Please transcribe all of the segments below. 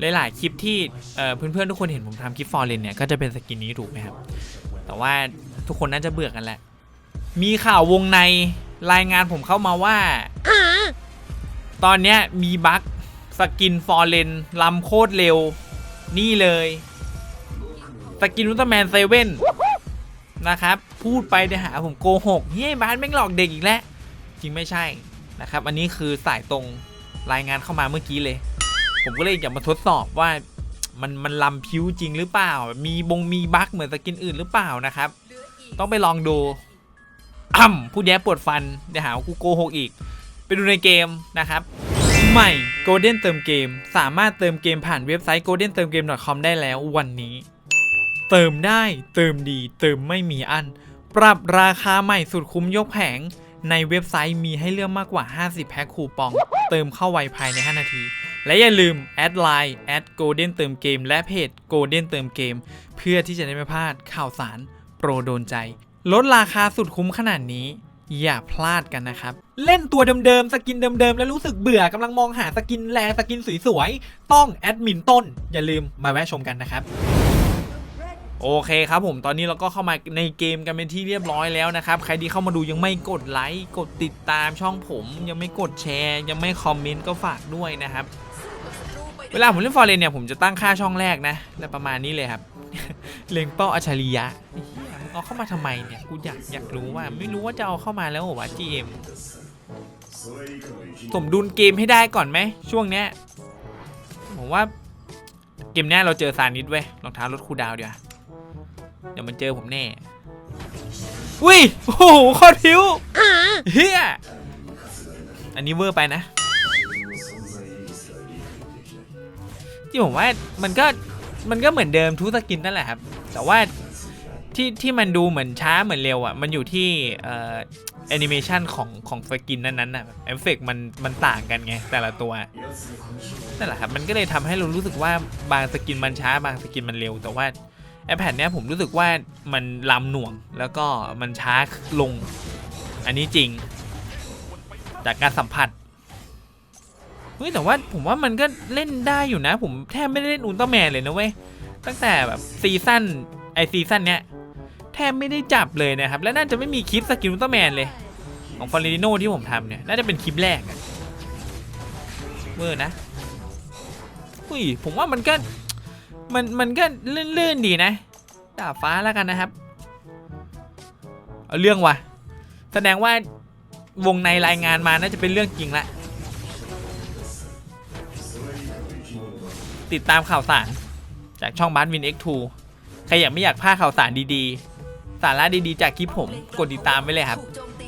หลายๆคลิปที่เพื่อนๆทุกคนเห็นผมทำคลิปฟอร์เรนเนี่ยก็จะเป็นสกินนี้ถูกไหมครับ แต่ว่าทุกคนน่าจะเบื่อกันแหละ มีข่าววงในรายงานผมเข้ามาว่า ตอนนี้มีบั๊กสกินฟอร์เรนลำโคตรเร็ว นี่เลย สกินอุลตร้าแมนเซเว่นนะครับ พูดไปเดี๋ยวหาผมโกหกเฮ้ยบ้านแม่งหลอกเด็กอีกแล้ว จริงไม่ใช่นะครับ อันนี้คือสายตรงรายงานเข้ามาเมื่อกี้เลย ผมก็เลยอยากมาทดสอบว่ามันมันลำพิ้วจริงหรือเปล่า มีบงมีบั๊กเหมือนสกินอื่นหรือเปล่านะครับ ต้องไปลองดูอ่ำพูดแย่ปวดฟันเดี๋ยวหาว่ากูโกหกอีก ไปดูในเกมนะครับใหม่ Golden เติมเกม สามารถเติมเกมผ่านเว็บไซต์ golden เติมเกม .com ได้แล้ววันนี้ เติมได้เติมดี เติมไม่มีอัน ปรับราคาใหม่สุดคุ้มยกแผง ในเว็บไซต์มีให้เลือกมากกว่า 50 แพ็คคูปอง เติมเข้าไวภายใน 5 นาที และอย่าลืมแอดไลน์แอด golden เติมเกมและเพจ golden เติมเกม เพื่อที่จะได้ไม่พลาดข่าวสารโปรโดนใจ ลดราคาสุดคุ้มขนาดนี้ อย่าพลาดกันนะครับ เล่นตัวเดิมๆ สกินเดิมๆ แล้วรู้สึกเบื่อกำลังมองหาสกินแลสกินสวยๆ ต้องแอดมินต้น อย่าลืมมาแวะชมกันนะครับโอเคครับผมตอนนี้เราก็เข้ามาในเกมกันเป็นที่เรียบร้อยแล้วนะครับ ใครที่เข้ามาดูยังไม่กดไลค์กดติดตามช่องผม ยังไม่กดแชร์ ยังไม่คอมเมนต์ก็ฝากด้วยนะครับ เวลาผมเล่นฟอร์เรนเนี่ยผมจะตั้งค่าช่องแรกนะและประมาณนี้เลยครับ เล็งเป้าอัจฉริยะเอาเข้ามาทำไมเนี่ยกูอยากอยากรู้ว่าไม่รู้ว่าจะเอาเข้ามาแล้วเหรอวะ GM สมดุลเกมให้ได้ก่อนไหมช่วงเนี้ยผมว่าเกมเนี้ยเราเจอซานิดเว้ยรองเท้ารถคูดาวเดี๋ยวเดี๋ยวมันเจอผมแน่อุ้ยโอ้โหโคตรพิ้วเฮียอันนี้เวอร์ไปนะ ที่ผมว่ามันก็มันก็เหมือนเดิมทุกสกินนั่นแหละครับ แต่ว่าที่ที่มันดูเหมือนช้าเหมือนเร็วอะ มันอยู่ที่เอ่อแอนิเมชันของของสกินนั้นๆน่ะเอฟเฟกมันมันต่างกันไงแต่ละตัวนั่นแหละครับมันก็เลยทำให้เรารู้สึกว่าบางสกินมันช้าบางสกินมันเร็ว แต่ว่าไอแพดเนี้ยผมรู้สึกว่ามันลำหน่วงแล้วก็มันช้าลง อันนี้จริง จากการสัมผัส เฮ้ยแต่ว่าผมว่ามันก็เล่นได้อยู่นะ ผมแทบไม่ได้เล่นอุลตร้าแมนเลยนะเว้ยตั้งแต่แบบซีซั่นไอซีซั่นเนี้ยแทบไม่ได้จับเลยนะครับ และน่าจะไม่มีคลิปสกินอุลตร้าแมนเลย ของฟอร์เรนิโนที่ผมทำเนี่ยน่าจะเป็นคลิปแรกเมื่อนะอุ้ยผมว่ามันก็มันมันก็ลื่นๆดีนะดาบฟ้าแล้วกันนะครับเอาเรื่องว่ะแสดงว่าวงในรายงานมาน่าจะเป็นเรื่องจริงละ ติดตามข่าวสาร จากช่องบัสวิน X2 ใครอยากไม่อยากพลาดข่าวสารดีๆ สาระดีๆ จากคลิปผมกดติดตามไว้เลยครับ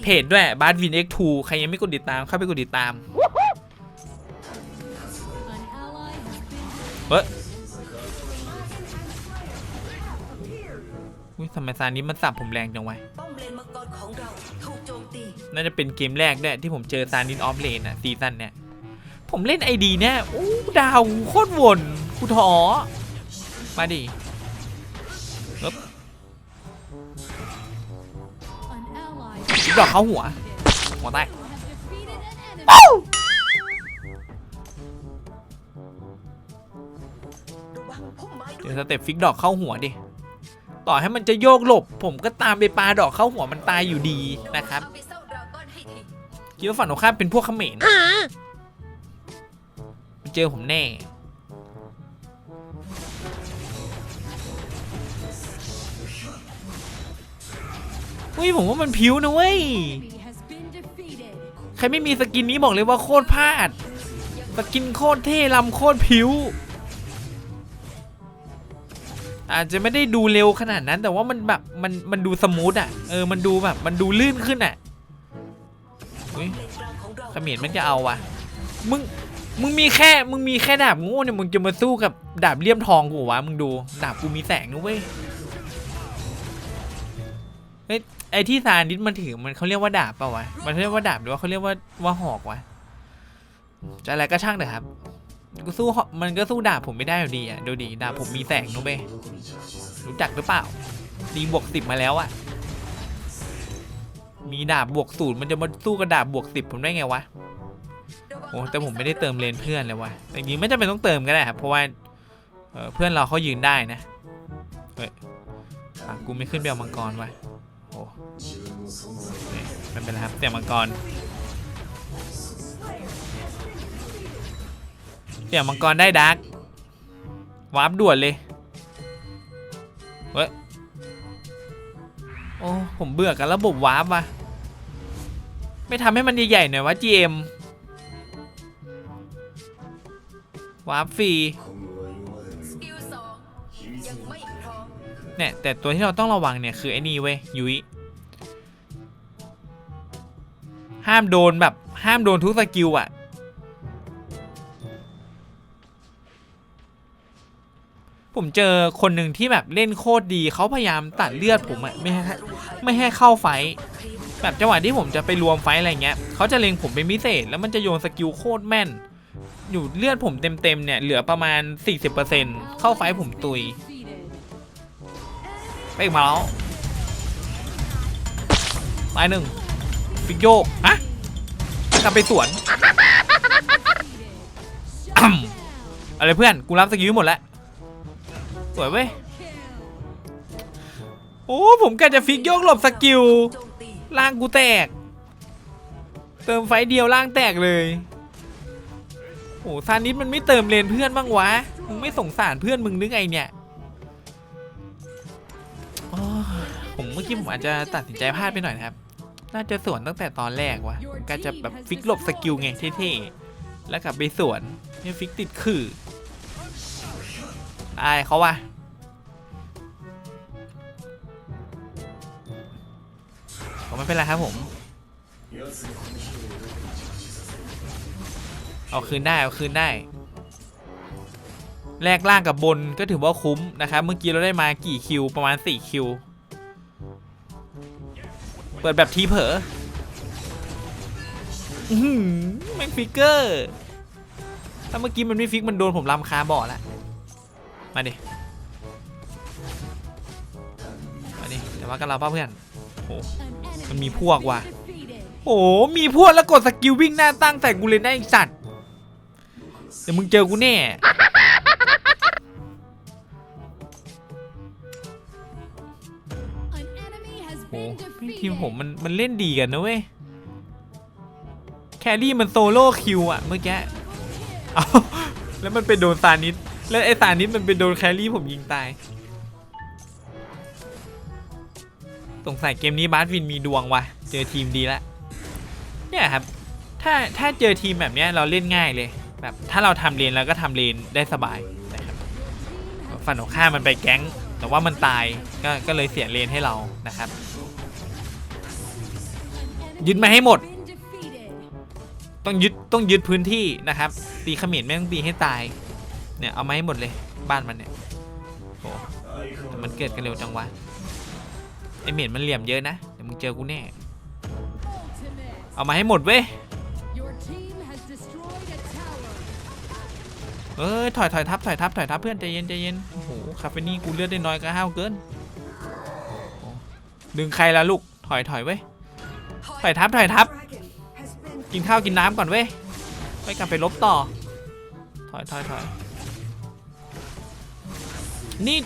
เพจด้วยบัสวิน X2 ใครยังไม่กดติดตามเข้าไปกดติดตามเฮ้ยอุ๊ยทำไมซานี้มันสับผมแรงจังวะน่าจะเป็นเกมแรกด้วยที่ผมเจอซานินออฟเลนอะซีซั่นเนี่ย ผมเล่นไอดีเนี่ยโอ้ดาวโคตรวนกูท้อมาดิเอ๊บจิบดอกเข้าหัว หัวแตกระวังพุ่มไม้ด้วเดี๋ยยวสเต็ปฟิกดอกเข้าหัวดิ ต่อให้มันจะโยกหลบ ผมก็ตามไปปาดอกเข้าหัวมันตายอยู่ดีนะครับเอาไปเศร้าดราก้อนให้ทีคิดว่าฝั่งตรงข้ามเป็นพวกเขมรมัน เจอผมแน่ อุ้ยผมว่ามันผิวนะเว้ย ใครไม่มีสกินนี้บอกเลยว่าโคตรพลาด สกินโคตรเท่ลำโคตรผิว อาจจะไม่ได้ดูเร็วขนาดนั้น แต่ว่ามันแบบมันมันดูสมูทอะ เออมันดูแบบมันดูลื่นขึ้นอะเฮ้ยเลนกลางของเราเขมรมันจะเอาวะมึง มึงมีแค่ มึงมีแค่ดาบงูเนี่ยมึงจะมาสู้กับดาบเลี่ยมทองกูวะมึงดูดาบกูมีแสงนะเว้ยเฮ้ไอที่ซานิดมันถือมันเขาเรียกว่าดาบปล่าวะมันเรียกว่าดาบหรือว่าเขาเรียกว่าว่าหอกวะจะอะไรก็ช่างเถอะครับก็สู้มันก็สู้ดาบผมไม่ได้อยู่ดีอะดูดีดาบผมมีแสงนะเว้ยรู้จักหรือเปล่าดีบวกสิบมาแล้วอะมีดาบบวกศูนย์มันจะมาสู้กับดาบบวกสิบผมได้ไงวะ โอ้แต่ผมไม่ได้เติมเลนเพื่อนเลยว่ะแต่จริงไม่จำเป็นต้องเติมก็ได้ครับเพราะว่าเเพื่อนเราเขายืนได้นะเฮ้ยกูไม่ขึ้นไปเอามังกรไว้โอ้ไม่เป็นไรครับเสียมังกรเสียมังกรได้ดักวาร์ปด่วนเลยเฮ้ยโอ้ผมเบื่อกับระบบวาร์ปว่ะไม่ทำให้มันใหญ่ๆหน่อยวะ GM วาร์ปฟรีเนี่ยแต่ตัวที่เราต้องระวังเนี่ยคือไอ้นี่เว้ยยุ้ยห้ามโดนแบบห้ามโดนทุกสกิลอะผมเจอคนหนึ่งที่แบบเล่นโคตรดีเขาพยายามตัดเลือดผมอะไม่ให้ไม่ให้เข้าไฟ แบบจังหวะที่ผมจะไปรวมไฟอะไรเงี้ยเขาจะเล็งผมเป็นพิเศษ แล้วมันจะโยนสกิลโคตรแม่น อยู่เลือดผมเต็มๆเนี่ยเหลือประมาณ 40%เข้าไฟผมตุยไปอีกมาแล้วตายหนึ่งฟิกโยกฮะกลับไปสวน อะไรเพื่อนกูรับสกิลหมดแล้ว สวยเว้ย โอ้ผมกะจะฟิกโยกหลบสกิลล่างกูแตก เติมไฟเดียวล่างแตกเลย โอ้ซานิสมันไม่เติมเลนเพื่อนบ้างวะ มึงไม่สงสารเพื่อนมึงนึกไงเนี่ยผมเมื่อกี้ผมอาจจะตัดสินใจพลาดไปหน่อยนะครับ น่าจะสวนตั้งแต่ตอนแรกวะก็จะแบบฟิกหลบสกิลไงเท่ๆ แล้วกลับไปสวนเนี่ยฟิกติดขื่อตายเขาวะผมไม่เป็นไรครับผม เอาคืนได้เอาคืนได้ แลกล่างกับบนก็ถือว่าคุ้มนะครับ เมื่อกี้เราได้มากี่คิวประมาณ 4 คิว เปิดแบบทีเผลอแม็กฟิกเกอร์ ถ้าเมื่อกี้มันไม่ฟิกมันโดนผมลำคาบ่อล้วมาดิ มาดิ แต่ว่ากันเราป้าเพื่อนโหมันมีพวกว่ะโอ้โหมีพวกแล้วกดสกิลวิ่งหน้าตั้งใส่กูเลยนะไอ้สัตว์ เดี๋ยวมึงเจอกูแน่โอ้ทีมผมมันมันเล่นดีกันนะเว้ย แครี่มันโซโล่คิวอะเมื่อกี้ เอาแล้วมันไปโดนซานิสแล้วไอ้ซานิสมันไปโดนแครี่ผมยิงตาย สงสัยเกมนี้บาสวินมีดวงว่ะ เจอทีมดีละ เนี่ยครับ ถ้าถ้าเจอทีมแบบเนี้ยเราเล่นง่ายเลย แบบถ้าเราทำเลนแล้วก็ทำเลนได้สบายนะครับฝั่งของข้ามมันไปแก๊ง แต่ว่ามันตายก็ก็เลยเสียเลนให้เรานะครับ ยึดมาให้หมด ต้องยึดต้องยึดพื้นที่นะครับ ตีขมิ้นไม่ต้องตีให้ตาย เนี่ยเอามาให้หมดเลยบ้านมันเนี่ยโอ้แต่มันเกิดกันเร็วจังวะไอเหม็นมันเหลี่ยมเยอะนะเดี๋ยวมึงเจอกูแน่ เอามาให้หมดเว้ย เอ้ยถอยถอยทับถอยทับถอยทับเพื่อนใจเย็นใจเย็นโอ้โหคาเฟนี่กูเลือดได้น้อยก็ห้าวเกินดึงใครละลูกถอยถอยเว้ยถอยทับถอยทับ กินข้าวกินน้ำก่อนเว้ยไม่กลับไปลบต่อ ถอยถอยถอยนี่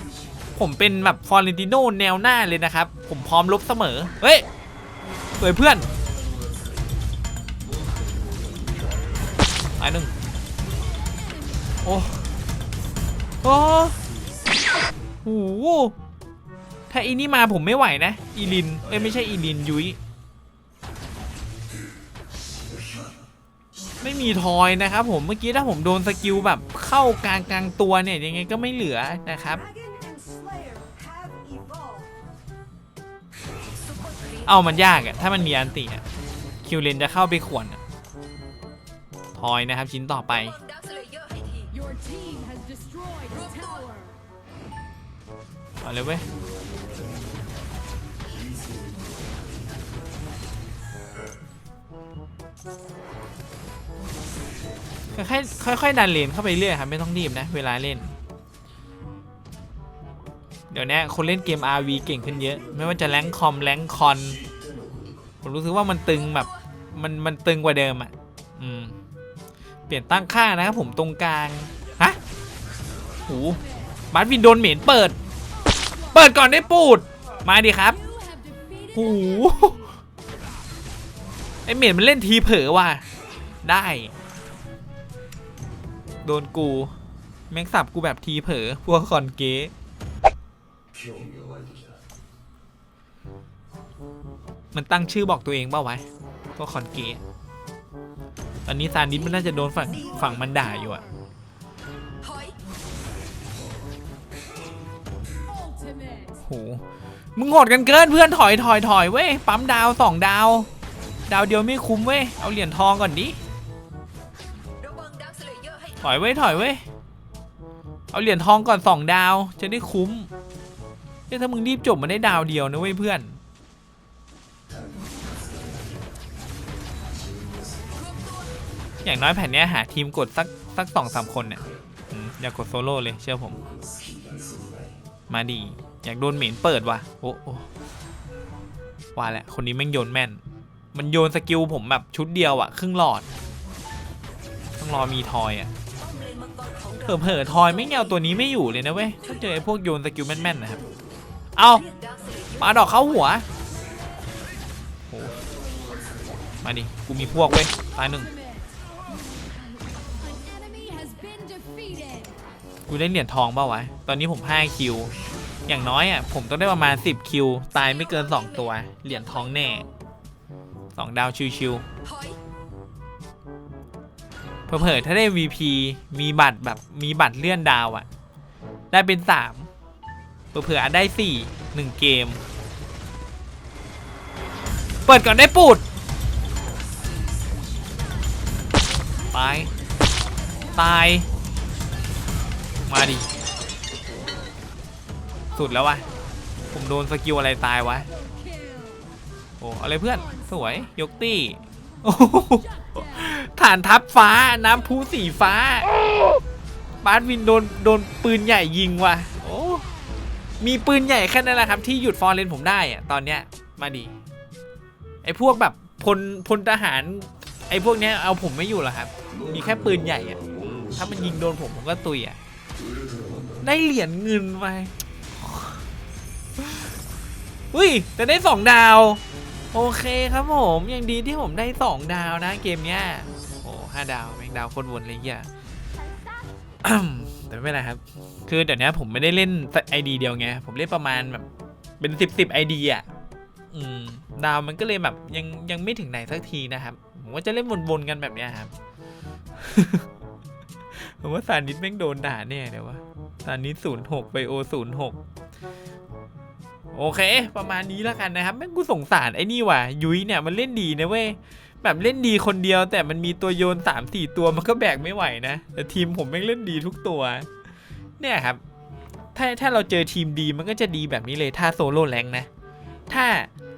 ผมเป็นแบบฟอร์เรนติโนแนวหน้าเลยนะครับ ผมพร้อมลบเสมอ เฮ้ยสวยเพื่อนตายหนึ่ง โอ้โอ้โหถ้าอีนี่มาผมไม่ไหวนะ อีลิน เอ้ยไม่ใช่อีลินยุ้ย ไม่มีทอยนะครับผม เมื่อกี้ถ้าผมโดนสกิลแบบเข้ากลางกลางตัวเนี่ยยังไงก็ไม่เหลือนะครับเอามันยากอะถ้ามันมีอันติอะคิวเลนจะเข้าไปขวนอะทอยนะครับชิ้นต่อไป เอาเลยเว้ยค่อยๆค่อยๆดันเลนเข้าไปเรื่อยครับไม่ต้องรีบนะ เวลาเล่น เดี๋ยวนี้คนเล่นเกม RV เก่งขึ้นเยอะ ไม่ว่าจะแรงคอมแรงค์คอนผมรู้สึกว่ามันตึงแบบมันมันตึงกว่าเดิมอะ อืม เปลี่ยนตั้งค่านะครับผมตรงกลาง หูบาสวินโดนเหม็นเปิด เปิดก่อนได้ปูด มาดิครับโหไอเหม็นมันเล่นทีเผลอว่ะ ได้ โดนกู แม่งสับกูแบบทีเผลอพวกคอนเก๊มันตั้งชื่อบอกตัวเองเปล่าวะพวกคอนเก๊ตอนนี้ซานิสมันน่าจะโดนฝั่งฝั่งมันด่าอยู่อะ โห มึงโหดกันเกินเพื่อนถอยถอยถอยเว้ย ปั๊มดาวสองดาว ดาวเดียวไม่คุ้มเว้ย เอาเหรียญทองก่อนดิ ถอยเว้ยถอยเว้ย เอาเหรียญทองก่อนสองดาว จะได้คุ้มเฮ้ยถ้ามึงรีบจบมาได้ดาวเดียวนะเว้ยเพื่อน อย่างน้อยแผ่นเนี้ยหาทีมกดสักสักสองสามคนเนี่ย อย่ากดโซโล่เลยเชื่อผม มาดี อยากโดนเหม็นเปิดว่ะโอ้โอว่าแหละ คนนี้แม่งโยนแม่น มันโยนสกิลผมแบบชุดเดียวอะครึ่งหลอด ต้องรอมีทอยอะเลนมังกรขอเผลอๆทอยไม่เงเอาตัวนี้ไม่อยู่เลยนะเว้ยถ้าเจอไอ้พวกโยนสกิลแม่นๆนะครับ เอาปาดอกเข้าหัวโหมาดิ กูมีพวกเว้ย ตายหนึ่ง กูได้เหรียญทองเปล่าวะ ตอนนี้ผม5คิว อย่างน้อยอะผมต้องได้ประมาณ 10 คิว ตายไม่เกิน 2 ตัว เหรียญทองแน่ 2 ดาวชิวถอยๆเผลอๆถ้าได้ VP มีบัตรแบบมีบัตรเลื่อนดาวอะ ได้เป็น 3 เผลอๆอาจได้ 4 1 เกม เปิดก่อนได้ปูด ตาย ตาย มาดิ สุดแล้ววะผมโดนสกิลอะไรตายวะโอ้อะไรเพื่อนสวยยกตี้ฐานทัพฟ้าน้ำพุสีฟ้าบาสวินโดนโดนปืนใหญ่ยิงว่ะโอ้มีปืนใหญ่แค่นั้นแหละครับ ที่หยุดฟอร์เรนผมได้อะตอนเนี้ยมาดิไอพวกแบบพลพลทหาร ไอพวกเนี้ยเอาผมไม่อยู่หรอครับ มีแค่ปืนใหญ่อะถ้ามันยิงโดนผมผมก็ตุยอะได้เหรียญเงินไป อุ้ยแต่ได้สองดาว โอเคครับผมยังดีที่ผมได้สองดาวนะเกมเนี้ยโอ้ห้าดาวแม่งดาวโคตรวนเลยเฮียแต่ไม่เป็นไรครับ คือเดี๋ยวนี้ผมไม่ได้เล่นไอดีเดียวไง ผมเล่นประมาณแบบ เป็นสิบสิบไอดีอะดาวมันก็เลยแบบยังยังไม่ถึงไหนสักทีนะครับ ผมว่าจะเล่นวนๆกันแบบเนี้ยครับ ผมว่าสานิดแม่งโดนด่าแน่เดี๋ยวว่าสานิดศูนย์หกไปโอศูนย์หก โอเค ประมาณนี้แล้วกันนะครับแม่งกูสงสารไอ้นี่ว่ะยุ้ยเนี่ยมันเล่นดีนะเว้ยแบบเล่นดีคนเดียว แต่มันมีตัวโยน3ามสี่ตัวมันก็แบกไม่ไหวนะ แต่ทีมผมแม่งเล่นดีทุกตัว เนี่ยครับ ถ้าถ้าเราเจอทีมดีมันก็จะดีแบบนี้เลยถ้าโซโล่แรงนะ ถ้า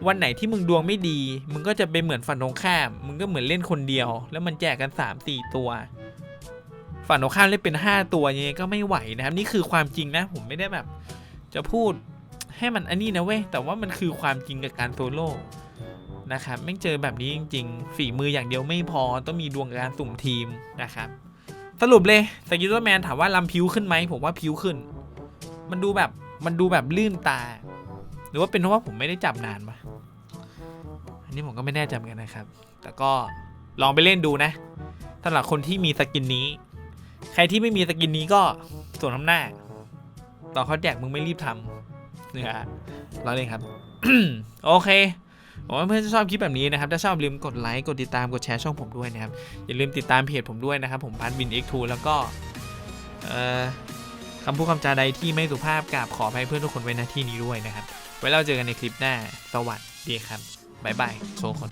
วันไหนที่มึงดวงไม่ดี มึงก็จะเป็นเหมือนฝั่งตรงข้าม มึงก็เหมือนเล่นคนเดียว แล้วมันแจกกัน3 4ตัวฝั่งตรงข้ามเล่นเป็น 5 ตัวยังไงก็ไม่ไหวนะครับ นี่คือความจริงนะ ผมไม่ได้แบบ จะพูด ให้มันอันนี้นะเว้ย แต่ว่ามันคือความจริงกับการโซโล่นะครับไม่เจอแบบนี้จริง ๆ ฝีมืออย่างเดียวไม่พอต้องมีดวงการสุ่มทีมนะครับสรุปเลยสกิลแมนถามว่าลำพิ้วขึ้นไหมผมว่าพิ้วขึ้น มันดูแบบมันดูแบบลื่นตา หรือว่าเป็นเพราะว่าผมไม่ได้จับนานปะอันนี้ผมก็ไม่แน่ใจเหมือนกันนะครับ แต่ก็ลองไปเล่นดูนะสำหรับคนที่มีสกินนี้ ใครที่ไม่มีสกินนี้ก็ส่วนน้ำหน้าตอนเขาแจกมึงไม่รีบทำ นี่ยเราเลยครับ โอเคผมว่าเพื่อนจะชอบคลิปแบบนี้นะครับ ถ้าชอบอย่าลืมกดไลค์ กดติดตาม กดแชร์ช่องผมด้วยนะครับ อย่าลืมติดตามเพจผมด้วยนะครับ ผมพันบิน X2 แล้วก็คำพูดคำจาใดที่ไม่สุภาพกราบขออภัยเพื่อนทุกคนไว้ณที่นี้ด้วยนะครับ ไว้เราเจอกันในคลิปหน้า สวัสดีครับ บ๊ายบายโชว์คน